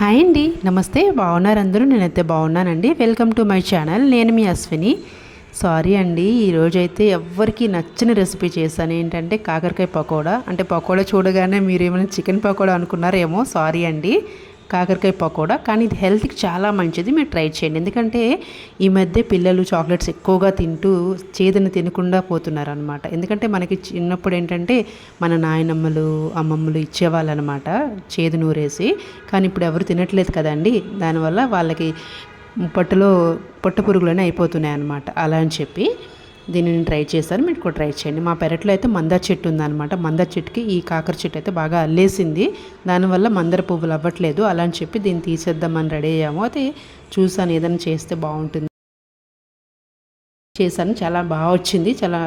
Hi అండి. నమస్తే. బాగున్నారు అందరూ? నేనైతే బాగున్నానండి. Welcome to my channel. నేను మీ అశ్విని. సారీ అండి ఈరోజైతే ఎవ్వరికి నచ్చిన రెసిపీ చేశాను. ఏంటంటే కాకరకాయ పకోడా. అంటే పకోడా చూడగానే మీరు ఏమైనా చికెన్ పకోడా అనుకున్నారేమో. సారీ అండి. కాకరకాయ పకోడా కానీ ఇది హెల్త్కి చాలా మంచిది. మీరు ట్రై చేయండి. ఎందుకంటే ఈ మధ్య పిల్లలు చాక్లెట్స్ ఎక్కువగా తింటూ చేదని తినకుండా పోతున్నారు అనమాట ఎందుకంటే మనకి చిన్నప్పుడు ఏంటంటే మన నాయనమ్మలు అమ్మమ్మలు ఇచ్చేవాళ్ళు అనమాట చేదు నూరేసి. కానీ ఇప్పుడు ఎవరు తినట్లేదు కదండి. దానివల్ల వాళ్ళకి పొట్టలో పొట్ట పురుగులనే అయిపోతున్నాయి అనమాట అలా అని చెప్పి దీనిని నేను ట్రై చేశాను మీరు కూడా ట్రై చేయండి. మా పెరట్లో అయితే మందార చెట్టు ఉందన్నమాట. మందార చెట్టుకి ఈ కాకర చెట్టు అయితే బాగా అల్లేసింది. దానివల్ల మందర పువ్వులు అవ్వట్లేదు. అలా అని చెప్పి దీన్ని తీసేద్దామని రెడీ అయ్యాము. అయితే చూసాను ఏదైనా చేస్తే బాగుంటుంది. చేశాను. చాలా బాగా వచ్చింది. చాలా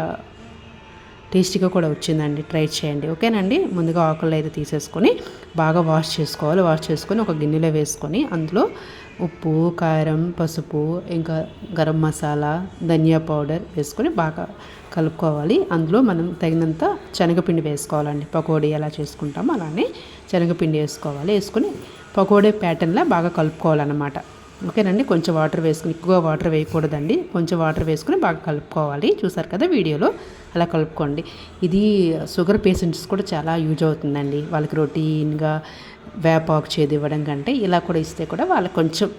టేస్టీగా కూడా వచ్చిందండి. ట్రై చేయండి. ఓకేనండి? ముందుగా ఆకులు అయితే తీసేసుకొని బాగా వాష్ చేసుకోవాలి. వాష్ చేసుకొని ఒక గిన్నెలో వేసుకొని అందులో ఉప్పు కారం పసుపు ఇంకా గరం మసాలా ధనియా పౌడర్ వేసుకొని బాగా కలుపుకోవాలి. అందులో మనం తగినంత శనగపిండి వేసుకోవాలండి. పకోడీ ఎలా చేసుకుంటామో అలానే శనగపిండి వేసుకోవాలి. వేసుకొని పకోడీ ప్యాటర్న్లా బాగా కలుపుకోవాలన్నమాట. ఓకేనండి? కొంచెం వాటర్ వేసుకుని ఎక్కువ వాటర్ వేయకూడదండి. కొంచెం వాటర్ వేసుకుని బాగా కలుపుకోవాలి. చూసారు కదా వీడియోలో? అలా కలుపుకోండి. ఇది షుగర్ పేషెంట్స్ కూడా చాలా యూజ్ అవుతుందండి. వాళ్ళకి రొటీన్గా వేపాకు చేది ఇవ్వడం కంటే ఇలా కూడా ఇస్తే కూడా వాళ్ళకి కొంచెం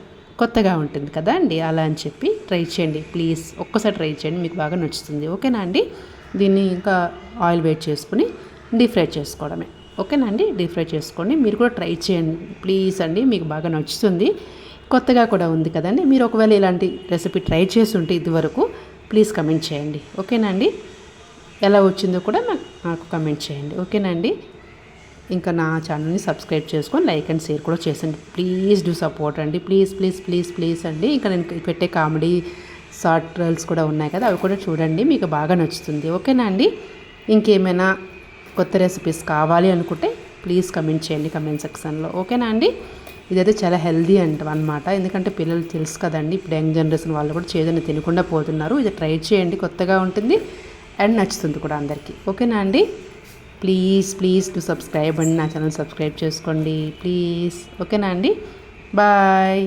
కొత్తగా ఉంటుంది కదా అండి. అలా అని చెప్పి ట్రై చేయండి. ప్లీజ్ ఒక్కసారి ట్రై చేయండి. మీకు బాగా నచ్చుతుంది. ఓకేనా అండి? దీన్ని ఇంకా ఆయిల్ వేట్ చేసుకుని డీప్ ఫ్రై చేసుకోవడమే. ఓకేనా అండి? డీప్ ఫ్రై చేసుకోండి. మీరు కూడా ట్రై చేయండి. ప్లీజ్ అండి మీకు బాగా నచ్చుతుంది. కొత్తగా కూడా ఉంది కదండి మీరు ఒకవేళ ఇలాంటి రెసిపీ ట్రై చేసి ఉంటే ఇదివరకు ప్లీజ్ కమెంట్ చేయండి. ఓకేనా అండి? ఎలా వచ్చిందో కూడా నాకు నాకు కమెంట్ చేయండి. ఓకేనా అండి? ఇంకా నా ఛానల్ని సబ్స్క్రైబ్ చేసుకొని లైక్ అండ్ షేర్ కూడా చేసండి. ప్లీజ్ డూ సపోర్ట్ అండి. ప్లీజ్ ప్లీజ్ ప్లీజ్ ప్లీజ్ అండి. ఇంకా నేను పెట్టే కామెడీ షార్ట్ రీల్స్ కూడా ఉన్నాయి కదా అవి కూడా చూడండి. మీకు బాగా నచ్చుతుంది. ఓకేనా అండి? ఇంకేమైనా కొత్త రెసిపీస్ కావాలి అనుకుంటే ప్లీజ్ కమెంట్ చేయండి కమెంట్ సెక్షన్లో ఓకేనా అండి? ఇదైతే చాలా హెల్దీ అంట అనమాట ఎందుకంటే పిల్లలు తెలుసు కదండి ఇప్పుడు యంగ్ జనరేషన్ వాళ్ళు కూడా చేదని తినకుండా పోతున్నారు. ఇది ట్రై చేయండి కొత్తగా ఉంటుంది అండ్ నచ్చుతుంది కూడా అందరికీ. ఓకేనా అండి? ప్లీజ్ ప్లీజ్ టు సబ్స్క్రైబ్ అండి. నా ఛానల్ సబ్స్క్రైబ్ చేసుకోండి. ప్లీజ్ ఓకేనా అండి? బాయ్